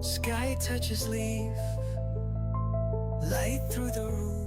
Sky touches leaf, light through the room.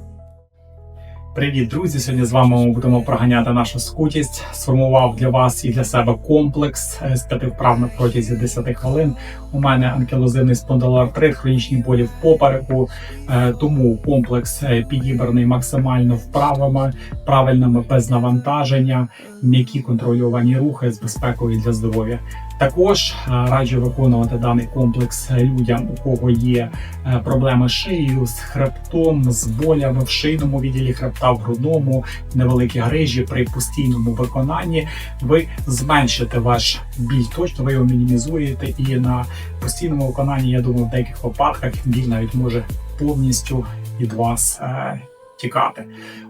Привіт, друзі! Сьогодні з вами ми будемо проганяти нашу скутість. Сформував для вас і для себе комплекс е, з п'яти вправ на протязі 10 хвилин. У мене анкілозивний спондилоартрит, хронічні болі в попереку, е, тому комплекс е, підібраний максимально вправами, правильними без навантаження, м'які контрольовані рухи з безпекою для здоров'я. Також е, раджу виконувати даний комплекс людям, у кого є е, проблеми з шиєю, з хребтом, з болями в шийному відділі хребта, в грудному, невеликі грижі при постійному виконанні. Ви зменшите ваш біль, точно ви його мінімізуєте, і на постійному виконанні, я думаю, в деяких випадках біль навіть може повністю від вас е, тікати.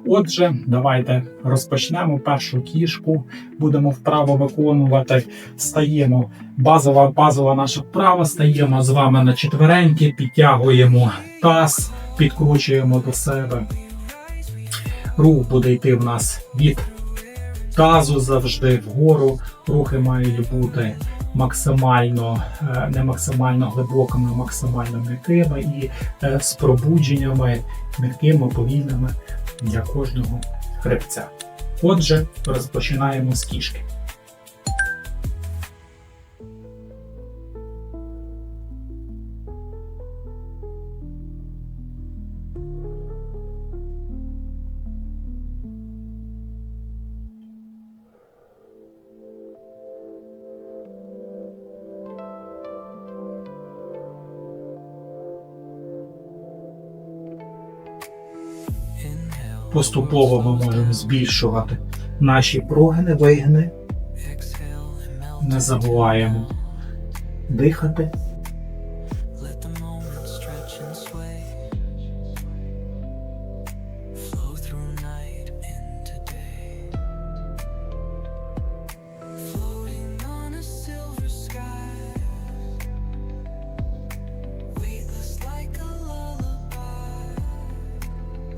Отже, давайте розпочнемо першу кішку. Будемо вправо виконувати. Стаємо базова, базова наша вправа. Стаємо з вами на четвереньки, підтягуємо таз, підкручуємо до себе. Рух буде йти в нас від тазу завжди вгору. Рухи мають бути максимально, е, не максимально глибокими, а максимально м'якими і е, з пробудженнями м'якими, повільними для кожного хребця. Отже, розпочинаємо з кішки. Поступово ми можемо збільшувати наші прогини, вигини. Не забуваємо дихати.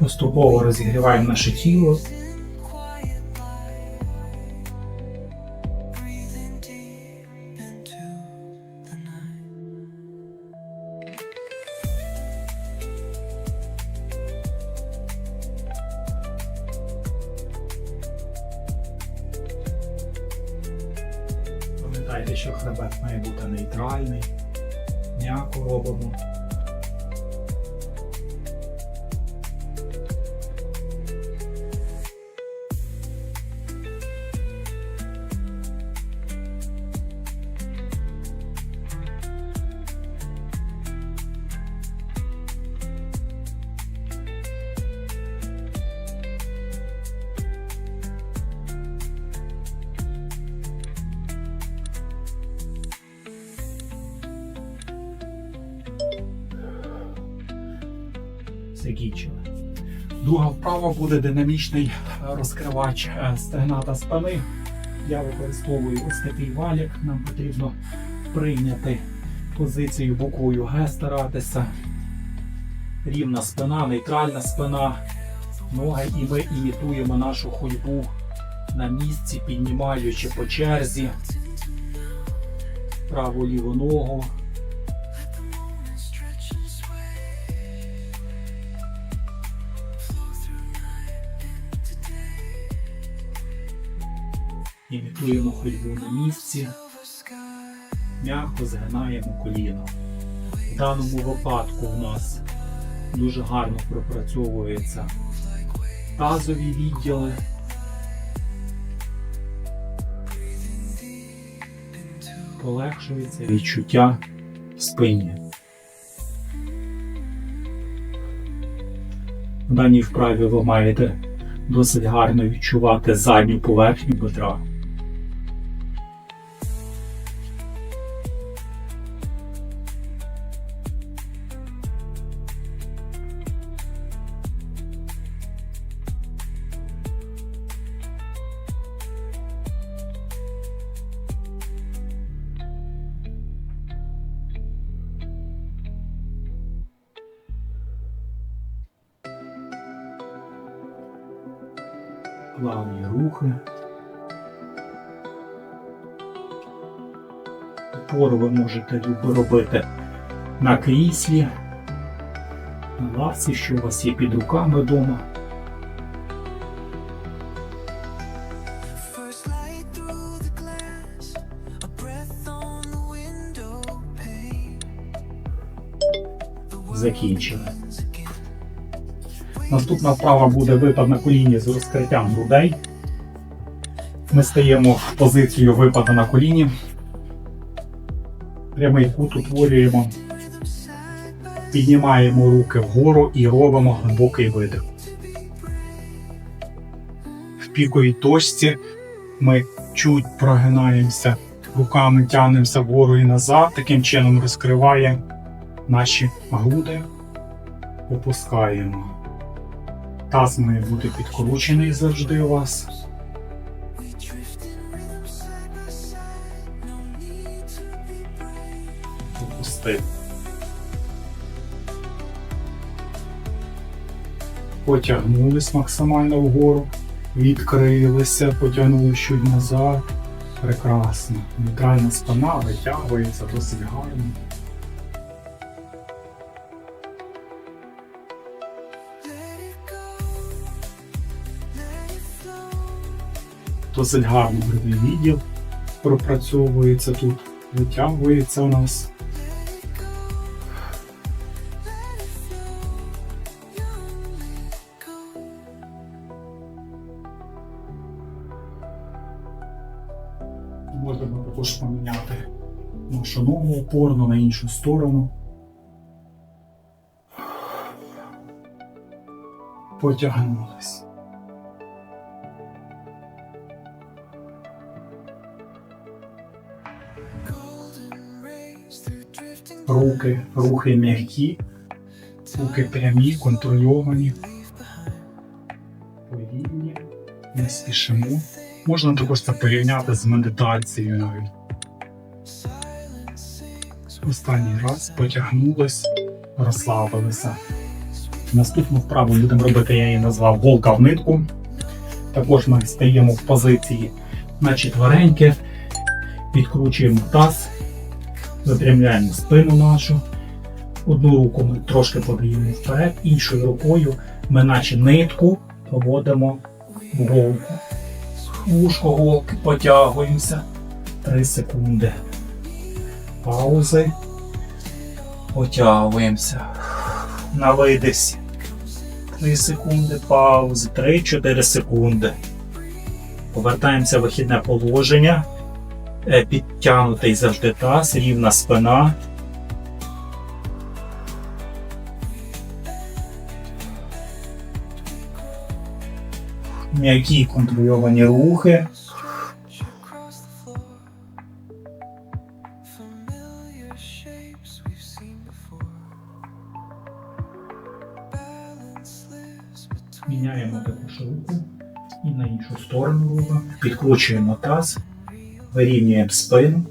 Поступово розігріваємо наше тіло. Пам'ятайте, що хребет має бути нейтральний. М'яко робимо. Закінчили. Друга вправа буде динамічний е, розкривач е, стегна та спини. Я використовую ось такий валік. Нам потрібно прийняти позицію боковою Г, старатися. Рівна спина, нейтральна спина, ноги, і ми імітуємо нашу ходьбу на місці, піднімаючи по черзі праву ліву ногу. Імітуємо ходьбу на місці. М'яко згинаємо коліно. В даному випадку в нас дуже гарно пропрацьовуються тазові відділи. Полегшується відчуття в спині. В даній вправі ви маєте досить гарно відчувати задню поверхню бедра. Плавні рухи. Опору ви можете робити на кріслі, на лавці, що у вас є під руками вдома. First Наступна вправа буде випад на коліні з розкриттям грудей. Ми стаємо в позицію випаду на коліні. Прямий кут утворюємо. Піднімаємо руки вгору і робимо глибокий видих. В піковій точці ми чуть прогинаємося, руками тягнемося вгору і назад, таким чином розкриваємо наші груди, опускаємо. Таз має бути підкручений завжди у вас. Опустив. Потягнулись максимально вгору, відкрилися, потягнули чуть назад. Прекрасно. Нейтральна спина витягується досить гарно. Досить гарно відділ пропрацьовується тут, витягується у нас. Можемо також поміняти нашу ногу опорну на іншу сторону. Потягнулись. Руки, рухи м'які, руки прямі, контрольовані, повільні, не спішимо. Можна також це порівняти з медитацією навіть. Останній раз потягнулись, розслабилися. Наступну вправу будемо робити, я її назвав голка в нитку. Також ми стаємо в позиції на четвереньки, підкручуємо таз, випрямляємо спину нашу. Одну руку ми трошки подаємо вперед, іншою рукою ми наче нитку поводимо в голку. Вушко голки потягуємося. 3 секунди. Паузи. Потягуємося. На видисі. 3 секунди паузи. 3-4 секунди. Повертаємося в вихідне положення. Е, Підтягнутий завжди таз, рівна спина. М'які контрольовані рухи. Міняємо також руку і на іншу сторону робимо. Підкручуємо таз, вирівнюємо спину.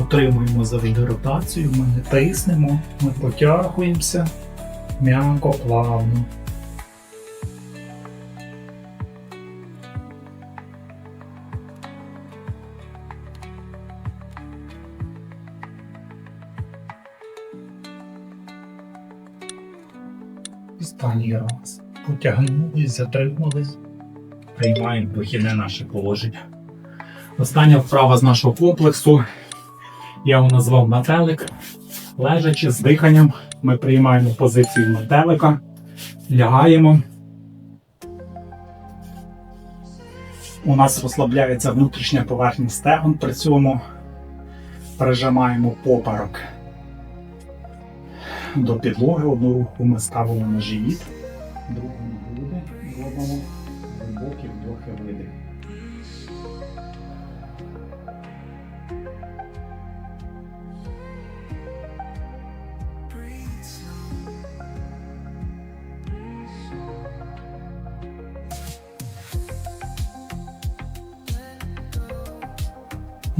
Утримуємо завжди ротацію, ми не тиснемо, ми потягуємося м'яко, плавно. Останній раз. Потягнулись, затримались. Приймаємо вихідне наше положення. Остання вправа з нашого комплексу. Я його назвав метелик. Лежачи з диханням, ми приймаємо позицію метелика, лягаємо. У нас розслабляється внутрішня поверхня стегон, при цьому прижимаємо поперек до підлоги. Одну руку ми ставимо на живіт, другу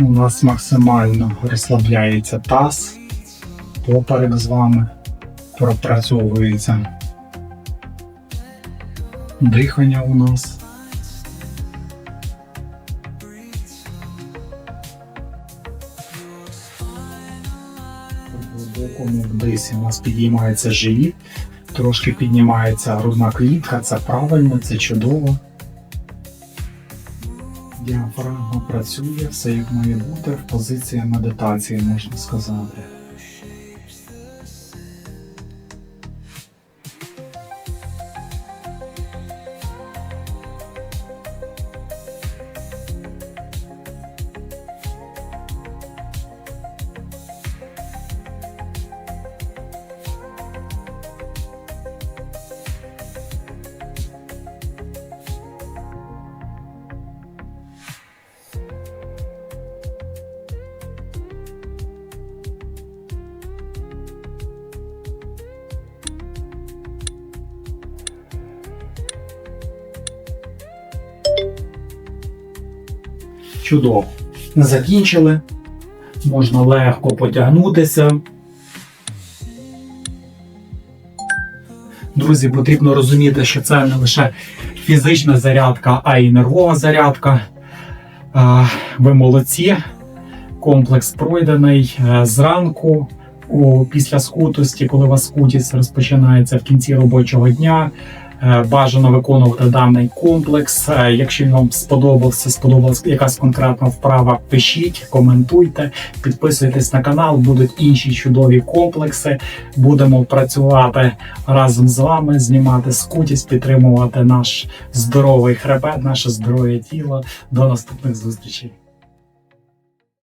У нас максимально розслабляється таз, поперек з вами пропрацьовується дихання у нас. Глибокому вдисі у нас підіймається живіт, трошки піднімається грудна клітка, це правильно, це чудово. Діафрагма працює, все як має бути в позиції медитації, можна сказати. Чудово. Закінчили. Можна легко потягнутися. Друзі, потрібно розуміти, що це не лише фізична зарядка, а й нервова зарядка. Ви молодці. Комплекс пройдений Е, зранку. Після скутості, коли у вас скутість розпочинається в кінці робочого дня, бажано виконувати даний комплекс. Е, Якщо вам сподобався, сподобалась якась конкретна вправа, пишіть, коментуйте, підписуйтесь на канал. Будуть інші чудові комплекси. Будемо працювати разом з вами, знімати скутість, підтримувати наш здоровий хребет, наше здорове тіло. До наступних зустрічей.